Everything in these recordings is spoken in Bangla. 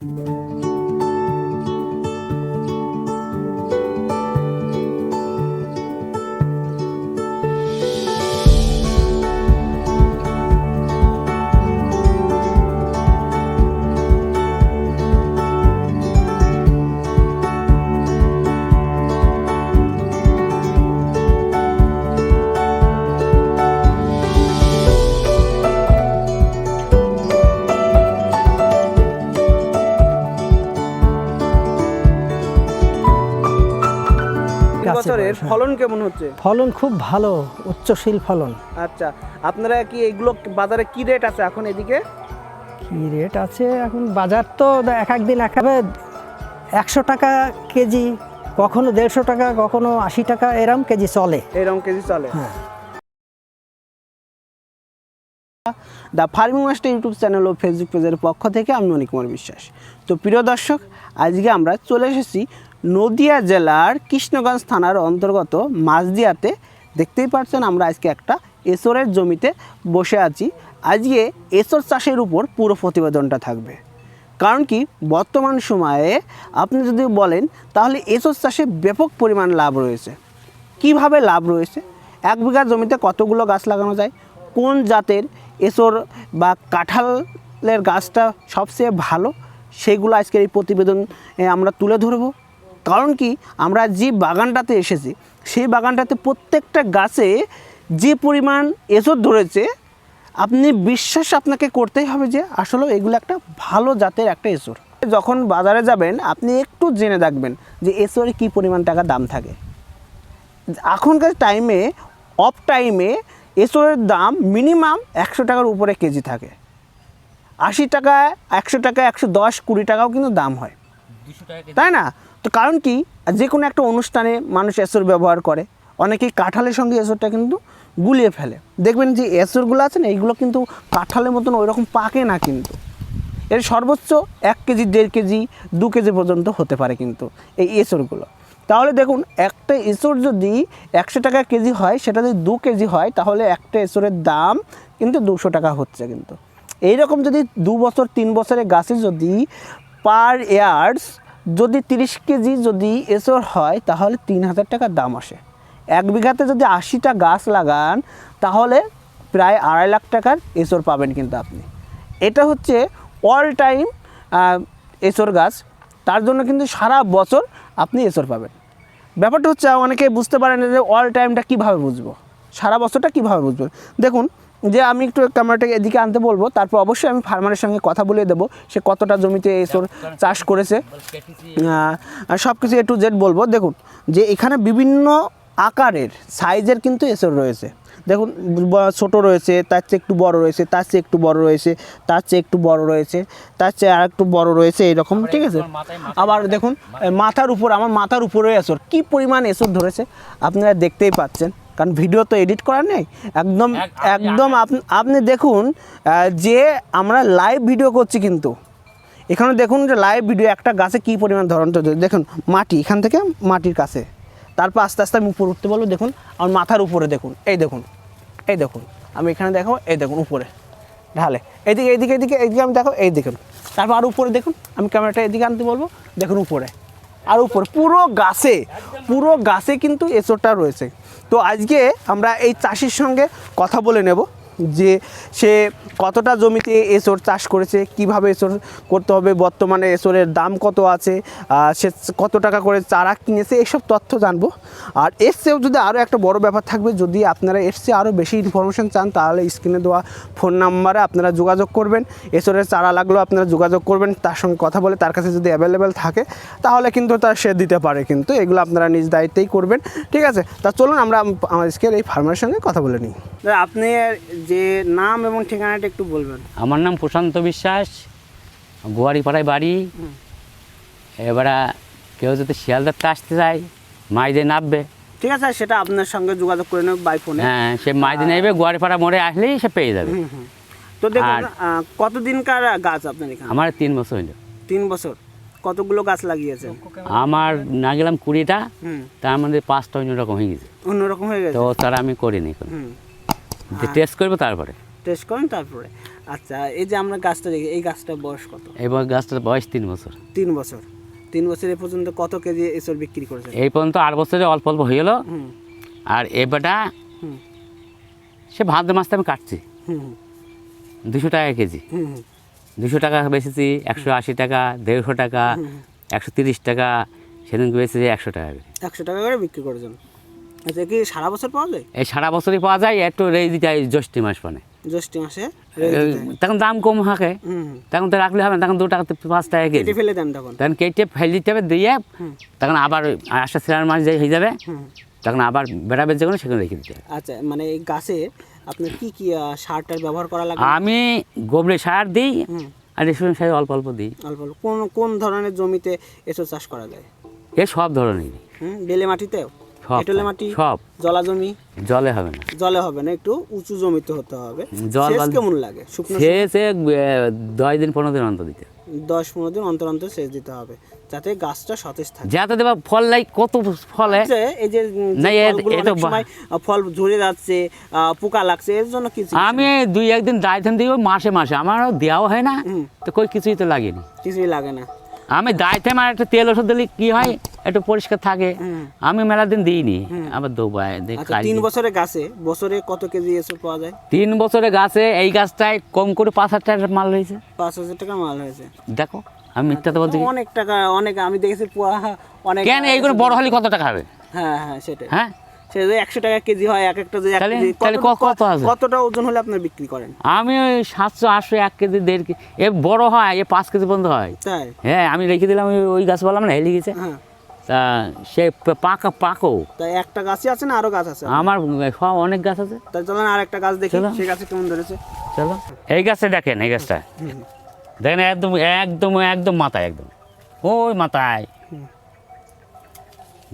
গাছে বছরের বয়স, হ্যাঁ। ফলন কেমন হচ্ছে? ফলন খুব ভালো উচ্চশীল ফলন। আচ্ছা আপনারা কি এগুলো বাজারে কি রেট আছে এখন এদিকে? কি রেট আছে এখন? বাজার তো এক একদিন একেবারে একশো টাকা কেজি কখনো দেড়শো টাকা কখনো আশি টাকা এরম কেজি চলে। এরকম কেজি চলে। হ্যাঁ। The farming master YouTube channel O Facebook পেজের পক্ষ থেকে আমি মণি কুমার বিশ্বাস। তো প্রিয় দর্শক আজকে আমরা চলে এসেছি নদিয়া জেলার কৃষ্ণগঞ্জ থানার অন্তর্গত মাঝদিয়াতে দেখতেই পাচ্ছেন আমরা আজকে একটা এসরের জমিতে বসে আছি। আজকে এসর চাষের উপর পুরো প্রতিবেদনটা থাকবে। কারণ কি? বর্তমান সময়ে আপনি যদি বলেন, তাহলে এসর চাষে ব্যাপক পরিমাণ লাভ রয়েছে। কীভাবে লাভ রয়েছে? এক বিঘা জমিতে কতগুলো গাছ লাগানো যায়? কোন জাতের এসর বা কাঁঠালের গাছটা সবচেয়ে ভালো? সেগুলো আজকের এই প্রতিবেদন আমরা তুলে ধরবো। কারণ কি? আমরা যে বাগানটাতে এসেছি সেই বাগানটাতে প্রত্যেকটা গাছে যে পরিমাণ এসর ধরেছে আপনি বিশ্বাস আপনাকে করতেই হবে যে আসলে এগুলো একটা ভালো জাতের একটা এসর যখন বাজারে যাবেন আপনি একটু জেনে রাখবেন যে এসরে কী পরিমাণ টাকা দাম থাকে। এখনকার টাইমে অফ টাইমে এসরের দাম মিনিমাম একশো টাকার উপরে কেজি থাকে। আশি টাকা একশো টাকা একশো দশ কুড়ি টাকাও কিন্তু দাম হয়। তাই না? তো কারণ কি? যে কোনো একটা অনুষ্ঠানে মানুষ এসর ব্যবহার করে। অনেকেই কাঁঠালের সঙ্গে এসরটা কিন্তু গুলিয়ে ফেলে। দেখবেন যে এসরগুলো আছে না, এইগুলো কিন্তু কাঁঠালের মতন ওই রকম পাকে না কিন্তু। এর সর্বোচ্চ এক কেজি, দেড় কেজি, দু কেজি পর্যন্ত হতে পারে কিন্তু এই এসরগুলো। তাহলে দেখুন, একটা এসর যদি একশো টাকা কেজি হয়, সেটা যদি দু কেজি হয়, তাহলে একটা এসরের দাম কিন্তু দুশো টাকা হচ্ছে কিন্তু। এইরকম যদি দু বছর, তিন বছরের গাছে যদি পার ইয়ার্স যদি তিরিশ কেজি যদি এসর হয়, তাহলে তিন হাজার টাকার দাম আসে। এক বিঘাতে যদি আশিটা গাছ লাগান, তাহলে প্রায় আড়াই লাখ টাকার এসর পাবেন কিন্তু আপনি। এটা হচ্ছে অল টাইম এসর গাছ। তার জন্য কিন্তু সারা বছর আপনি এসর পাবেন। ব্যাপারটা হচ্ছে অনেকে বুঝতে পারেন যে অল টাইমটা কীভাবে বুঝব? সারা বছরটা কীভাবে বুঝব? দেখুন যে আমি একটু ক্যামেরাটাকে এদিকে আনতে বলব তারপর অবশ্যই আমি ফার্মারের সঙ্গে কথা বলে দেবো সে কতটা জমিতে এসর চাষ করেছে। সব কিছু এ টু জেড বলব। দেখুন যে এখানে বিভিন্ন আকারের সাইজের কিন্তু এসর রয়েছে। দেখুন ছোট রয়েছে তার চেয়ে একটু বড় রয়েছে তার চেয়ে একটু বড় রয়েছে তার চেয়ে একটু বড় রয়েছে তার চেয়ে আর একটু বড় রয়েছে এরকম ঠিক আছে? আবার দেখুন মাথার উপর আমার মাথার উপরে এসর কি পরিমাণ এসর ধরেছে আপনারা দেখতেই পাচ্ছেন। কারণ ভিডিও তো এডিট করা নেই। একদম একদম আপ- আপনি দেখুন যে আমরা লাইভ ভিডিও করছি কিন্তু। এখানে দেখুন যে লাইভ ভিডিও একটা গাছে কী পরিমাণ ধরন হয়েছে। দেখুন মাটি এখান থেকে মাটির কাছে। তারপর আস্তে আস্তে আমি উপরে উঠতে বলব দেখুন আমার মাথার উপরে দেখুন। এই দেখুন এই দেখুন আমি এখানে দেখো এই দেখুন উপরে। ঢালে। এইদিকে এইদিকে এইদিকে এইদিকে আমি দেখো এই দেখুন। তারপর আর উপরে দেখুন আমি ক্যামেরাটা এদিকে আনতে বলব দেখুন উপরে। আর উপরে পুরো গাছে পুরো গাছে কিন্তু এসরটা রয়েছে। তো আজকে আমরা এই চাষির সঙ্গে কথা বলে নেব। যে সে কতটা জমিতে এসর চাষ করেছে, কীভাবে এসর করতে হবে, বর্তমানে এসরের দাম কত আছে সে কত টাকা করে চারা কিনেছে এইসব তথ্য জানব। আর এর চেয়েও যদি আরও একটা বড় ব্যাপার থাকবে, যদি আপনারা এর চেয়ে আরও বেশি ইনফরমেশন চান, তাহলে স্ক্রিনে দেওয়া ফোন নাম্বারে আপনারা যোগাযোগ করবেন। এসরের চারা লাগলেও আপনারা যোগাযোগ করবেন, তার সঙ্গে কথা বলে তার কাছে যদি অ্যাভেলেবেল থাকে, তাহলে কিন্তু তার সে দিতে পারে কিন্তু, এগুলো আপনারা নিজ দায়িত্বেই করবেন, ঠিক আছে? তা চলুন আমরা আজকের এই ফার্মারের সঙ্গে কথা বলে নিই। আপনি যে নাম এবং ঠিকানাটা একটু বলবেন। আমার নাম প্রশান্ত বিশ্বাস গোয়ারিপাড়ায় বাড়ি। এবারে কেউ যদি শিয়ালদারতে আসতে চায় মাইদে নামবে। ঠিক আছে সেটা আপনার সঙ্গে যোগাযোগ করে নেব বাই ফোনে হ্যাঁ সে মাইদে নেবে গোয়ারিপাড়া মোড়ে আসলেই সে পেয়ে যাবে। তো দেখুন কতদিনকার গাছ আপনার এখানে? আমার তিন বছর হইল। তিন বছর। কতগুলো গাছ লাগিয়েছেন? আমার না গেলাম কুড়িটা। তার মধ্যে পাঁচটা অন্যরকম হয়ে গেছে। অন্যরকম হয়ে গেছে? তো তারা আমি করিনি টেস্ট করব তারপরে। টেস্ট করেন তারপরে। আচ্ছা এই যে আমরা গাছটা দেখি এই গাছটার বয়স কত? এবার গাছটার বয়স তিন বছর। তিন বছর। তিন বছর এ পর্যন্ত কত কেজি এসর বিক্রি করেছেন? এই পর্যন্ত আট বছরে অল্প অল্প হয়ে গেলো। আর এবারটা সে ভাদ্র মাসটা আমি কাটছি। দুশো টাকা কেজি। দুশো টাকা বেচেছি একশো আশি টাকা দেড়শো টাকা একশো তিরিশ টাকা সেদিনকে বেচেছি একশো টাকা করে। একশো টাকা করে বিক্রি করেছেন। আচ্ছা কি সারা বছর পাওয়া যায়? এই সারা বছরই পাওয়া যায় একটু রেজি যায় জ্যৈষ্ঠী মাস মানে। জ্যৈষ্ঠ মাসে তখন দাম কম থাকে। তখন তো রাখলে হবে না, তখন দু টাকা পাঁচ টাকা কেটে ফেলে দেন তখন। তখন কেটে ফেলে দিতে হবে দিয়ে তখন আবার সিলার মাছ যে হয়ে যাবে। তখন আবার বেড়াবে যেগুলো সেখানে রেখে দিতে হবে। আচ্ছা মানে এই গাছে আপনার কি কি সারটার ব্যবহার করা লাগে? আমি গোবরে সার দিই আর রেশন সার অল্প অল্প দিই। অল্প অল্প। কোন কোন ধরনের জমিতে এসব চাষ করা যায়? এ সব ধরনের হুম বেলে মাটিতেও? এঁটেলে মাটি সব। জলা জমি? জলে হবে না। জলে হবে না একটু উঁচু জমিতে হতে হবে। জল কেমন লাগে? শুকনো দশ দিন পনেরো দিন অন্তর দিতে। দশ পনেরো দিন অন্তর অন্তর সেচ দিতে হবে যাতে গাছটা সতেজ থাকে। যাতে দেবা ফল লাই কত ফলে। আচ্ছা, এই যে ফল ঝরে যাচ্ছে পোকা লাগছে এর জন্য কি আমি দুই একদিন দায়িত্ব দিই মাসে মাসে। আমারও দেওয়া হয় না তো কই কিছুই তো লাগেনি। কিছুই লাগে না। আমি দায়িত্বে আমার একটা তেল ওষুধ দিলে কি হয় একটু পরিষ্কার থাকে। আমি মেলা দিন দিইনি। আবার দেবো আচ্ছা তিন বছরের গাছে বছরে কত কেজি এসব পাওয়া যায়? তিন বছরে গাছে এই গাছটায় কম করে পাঁচ হাজার টাকার মাল হয়েছে। পাঁচ হাজার টাকা মাল হয়েছে। দেখো আমি মিথ্যা তো বলছি অনেক টাকা অনেক আমি দেখেছি পুয়া অনেক কেন এইগুলো বড় হলে কত টাকা হবে? হ্যাঁ হ্যাঁ সেটাই। হ্যাঁ? সে একশো টাকা কেজি হয় এক একটা যে তাহলে- কত- আছে? কতটা ওজন হলে আপনার বিক্রি করেন? আমি ওই সাতশো আটশো এক কেজি দেড় কেজি এ বড় হয় এ পাঁচ কেজি পর্যন্ত হয়। হ্যাঁ আমি রেখে দিলাম ওই- ওই গাছ বললাম না হেলে গেছে হ্যাঁ। তা সে পাকা পাকো। তাই একটা গাছই আছে না আরও গাছ আছে? আমার সব অনেক গাছ আছে। তাই চলেন আর একটা গাছ দেখি। সেই গাছে কেমন ধরেছে? চলো। এই গাছটা দেখেন এই গাছটা। দেখেন একদম একদম একদম মাথায় একদম। ওই মাথায়।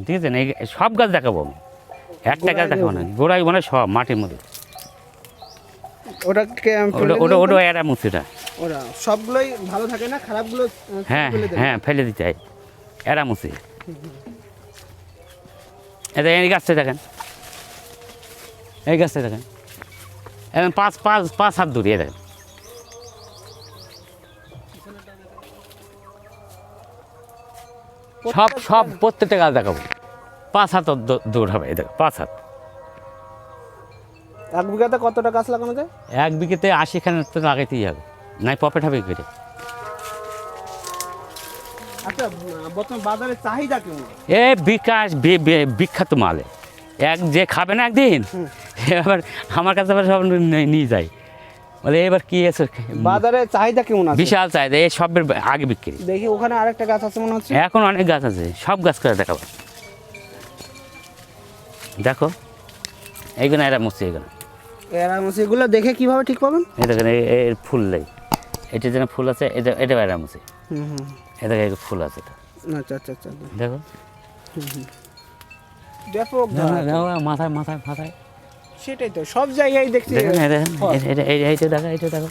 দেখেছেন? এই সব গাছ দেখাবো আমি। একটা গাছ দেখাবো না। গোড়াই মানে সব মাটির মধ্যে। ওটা ওটা ওটা এরা ওরা সবগুলোই ভালো থাকে না? খারাপগুলো হ্যাঁ ফেলে হ্যাঁ ফেলে দিতে হয়। এরা মুছি এটা এই গাছটা দেখেন। এই গাছটা দেখেন। এখন পাঁচ পাঁচ পাঁচ হাত দূরে এই দেখেন। সব সব প্রত্যেকটা গাছ দেখাবো। পাঁচ হাত দূর হবে দেখো পাঁচ হাত। এক বিঘাতে কতটা গাছ লাগানো যায়? এক বিঘেতে আশি খান তো লাগাইতেই হবে নাই প্রফিট হবে কি করে? আচ্ছা বর্তমান বাজারে চাহিদা কেমন? এ বিকাশ বিখ্যাত মালে। এক যে খাবে না একদিন এবার আমার কাছে আবার সব নিয়ে যায়। বলে এবার কি আছে বাজারে চাহিদা কেমন আছে? বিশাল চাহিদা এই সবের আগে বিক্রি। দেখি ওখানে আরেকটা গাছ আছে মনে হচ্ছে? এখন অনেক গাছ আছে সব গাছ করে দেখাবো। দেখো এইগুলো এরা মুসি এগুলো। এরা মুছে এগুলো দেখে কীভাবে ঠিক পাবেন? এই দেখেন এর ফুল নেই এটা যেন ফুল আছে এটা এটা এরা মুসি হুম হুম। এটা দেখো ফুল আছে এটা। আচ্ছা আচ্ছা আচ্ছা দেখো। ব্যাপক দেখো, মাথায় মাথায় মাথায়। সেটাই তো সব জায়গায় দেখছি এইটা দেখো এইটা দেখো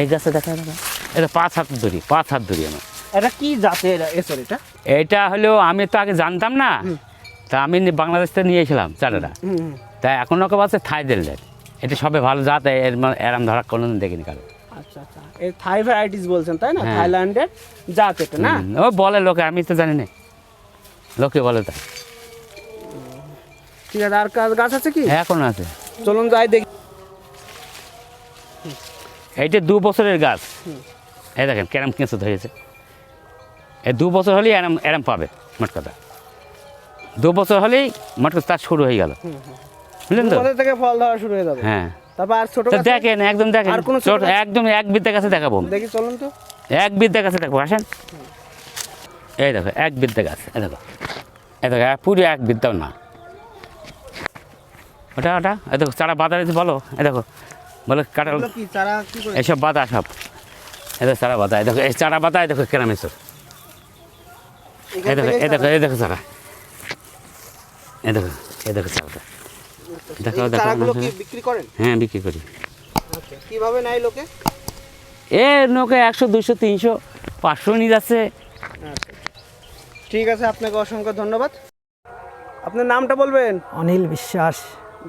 এই দেখা দেখো। এটা পাঁচ হাত ধরি পাঁচ হাত ধরি আমার। এটা কি জাতের এটা? এটা হলো আমি তো আগে জানতাম না। তা আমি বাংলাদেশ থেকে নিয়ে এসেছিলাম চারাটা। হুম। এখন ওকে বলছে থাই দিল এটা সবে ভালো জাত এর মানে এরম ধরা কোনোদিন দেখিনি কারও। আচ্ছা আচ্ছা। এই থাই ভ্যারাইটিস বলছেন তাই না? হ্যাঁ। থাইল্যান্ডের জাত এটা না? ও বলে লোকে আমি তো জানি না। লোকে বলে তাই ঠিক আছে আর গাছ আছে কি? এখন আছে। চলুন যাই দেখি। এইটা দু বছরের গাছ। এই দেখেন ক্যারাম কেঁচো হয়েছে এই দু বছর হলেই এরম এরম পাবে মোট কথা। দু বছর হলেই মোট কথা তার শুরু হয়ে গেল। বুঝলেন তো? থেকে ফল ধরা শুরু হয়ে যাবে। হ্যাঁ। তারপর আর ছোট দেখেন একদম দেখেন আর কোনো ছোট ছোট একদম এক বিদ্যা কাছে দেখাবো দেখি চলুন তো এক বিদ্যা কাছে দেখব আসেন এই দেখো এক বিদ্যা গাছ এই দেখো এই দেখো পুরো এক বিদ্যাও না ওটা ওটা এই দেখো চারা বাধা রয়েছে বলো এই দেখো বলো কাটাল এগুলো কি চারা কি করে এইসব বাধা সব এই দেখো চারা বাধা এই দেখো এই চারা বাধা এই দেখো কেরাম এসব এই দেখো এই দেখো এই দেখো চারা এই দেখো এই দেখো চারাটা দেখো এই দেখো চারাগুলো কি হ্যাঁ। বিক্রি করেন? হ্যাঁ বিক্রি করি। আচ্ছা কীভাবে নেয় লোকে? এ নৌকে একশো দুশো তিনশো পাঁচশো নিয়ে যাচ্ছে। আচ্ছা ঠিক আছে আপনাকে অসংখ্য ধন্যবাদ। আপনার নামটা বলবেন? অনিল বিশ্বাস।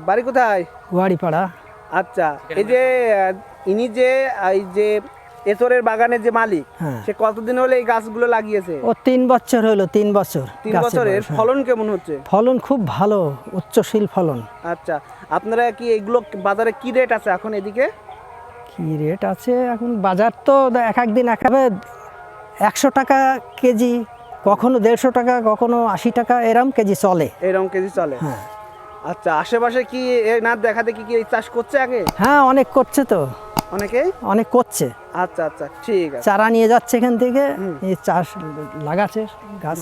বাড়ি কোথায়? গুয়াড়িপাড়া আচ্ছা এই যে ইনি যে এই যে এসরের বাগানের যে মালিক হ্যাঁ। সে কতদিন হলে এই গাছগুলো লাগিয়েছে? ও তিন বছর হলো তিন বছর তিন বছরের হ্যাঁ। ফলন কেমন হচ্ছে? ফলন খুব ভালো উচ্চশীল ফলন। আচ্ছা আপনারা কি এগুলো বাজারে কি রেট আছে এখন এদিকে? কি রেট আছে এখন? বাজার তো এক এক দিন একেবারে একশো টাকা কেজি কখনো দেড়শো টাকা কখনো আশি টাকা এরম কেজি চলে। এরম কেজি চলে। হ্যাঁ। আচ্ছা আশেপাশে কি না দেখা দেখি কি এই চাষ করছে আগে? হ্যাঁ অনেক করছে তো। অনেকে অনেক করছে। আচ্ছা আচ্ছা ঠিক আছে। চারা নিয়ে যাচ্ছে এখান থেকে এই চাষ লাগাচ্ছে গাছ।